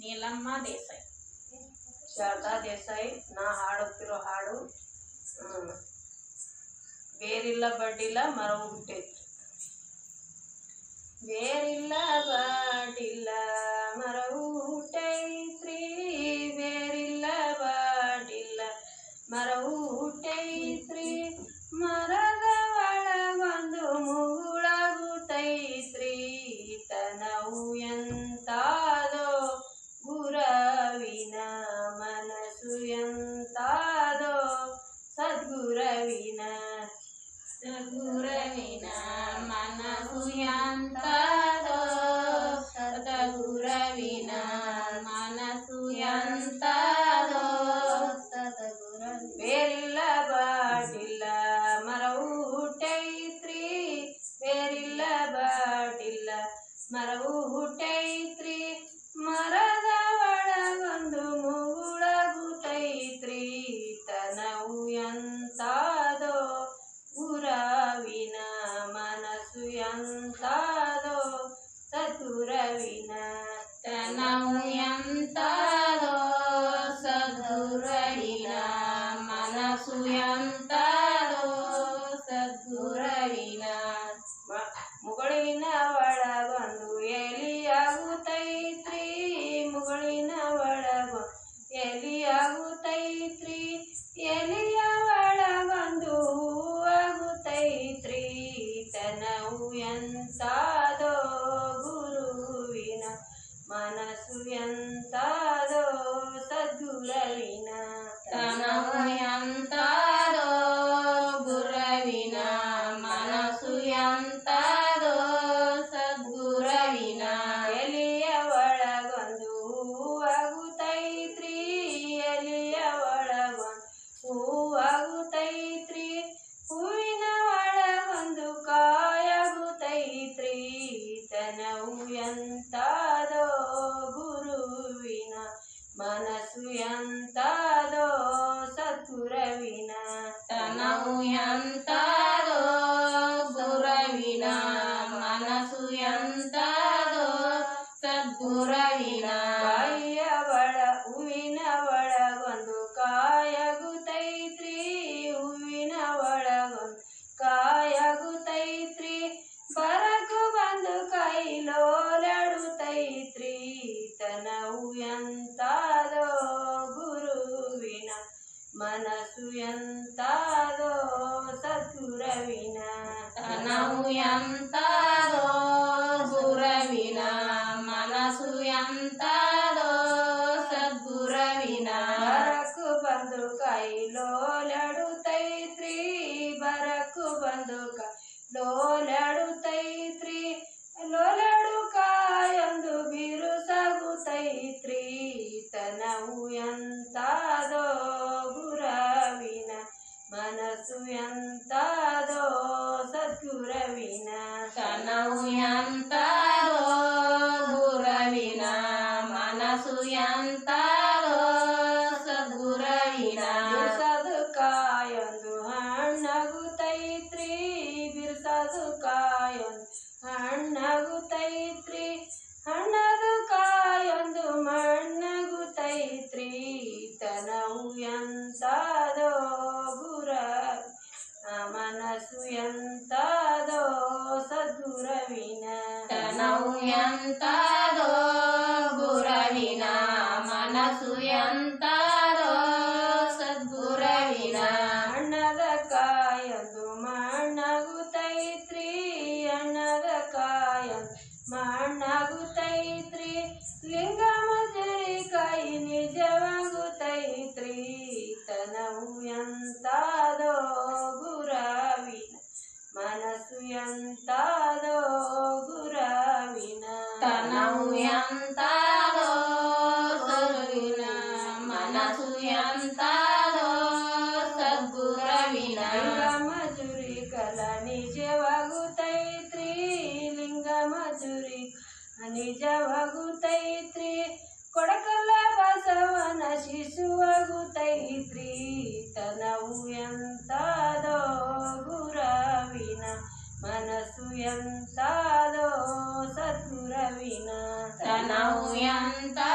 ನೀಲಮ್ಮ ದೇಸಾಯಿ ಶಾರದಾ ದೇಸಾಯಿ ನಾ ಹಾಡುತ್ತಿರೋ ಹಾಡು ಹ್ಮ್, ಬೇರಿಲ್ಲ ಬಡ್ಡಿಲ್ಲ ಮರವು ಹುಟ್ಟೈತಿ ಬೇರಿಲ್ಲ ಬಾಡಿಲ್ಲ ಸದ್ಗುರವಿನ ಮನಸ್ಸು ಎಂತದೋ ಸದ್ಗುರವಿನ ಮನಸ್ಸು ಎಂತದೋ ಬೇರಿಲ್ಲ ಬಾಡಿಲ್ಲ ಮರವು ಹುಟ್ಟೈತ್ರಿ ಬೇರಿಲ್ಲ ಬಾಡಿಲ್ಲ ಮರವು ಮುಗಳಿನ ಒಳಗೊಂದು ಎಲಿಯಾಗುತ್ತೈತ್ರಿ ಮುಗಳಿನ ಒಳಗೊಂದು ಎಲಿಯಾಗುತ್ತೈತ್ರಿ ಎಲಿಯ ಒಳಗೊಂದು ಹೂವಾಗುತ್ತೈತ್ರಿ ತನವು ಎಂತಾದೋ ಗುರುವಿನ ಮನಸ್ಸು ಎಂತಾದೋ ಸದ್ಗುರವಿನ ತನವು ಎಂತದೋ ಗುರವಿನ ಮನಸ್ಸು ಎಂತದೋ ఎంతదో గురవిన మనసు ఎంతదో సద్గురవిన. బరకు బంధు కైలోలడుతై త్రీ బరకు బంధు కైలోలడుతై త్రీ. లోలడు కాయందు బిరుసగుతై త్రీ తనవు ఎంతదో గురవిన మనసు ఎంతదో ತನವು ಎಂತದೋ ಗುರವಿನ ಮನಸ್ಸು ಎಂತದೋ ಸದ್ಗುರವಿನ ಬಿರ್ಸದು ಕಾಯೊಂದು ಎಂತದೋ ಗುರವಿನ ಮನಸ್ಸು ಎಂತದೋ ಅಣ್ಣದ ಕಾಯದು ಮಣ್ಣಾಗುತ್ತೈತ್ರಿ ಅಣ್ಣದ ಕಾಯೊಂದು ಮಣ್ಣಾಗುತ್ತೈತ್ರಿ ಲಿಂಗ ಎಂತದೋ ಸದ್ಗುರವಿನ ಲಿಂಗ ಮಜುರಿ ಕಲ ನಿಜವಾಗುತ್ತೈತ್ರಿ ಲಿಂಗ ಮಜುರಿ ನಿಜವಾಗುತ್ತೈತ್ರಿ ಕೊಡಕಲ್ಲ ಬಸವನ ಶಿಶುವಾಗುತ್ತೈತ್ರಿ ತನವು ಎಂತಾದೋ ಗುರವಿನ ಮನಸ್ಸು ಎಂತಾದೋ ಸದ್ಗುರವಿನ ತನವು ಎಂತದೋ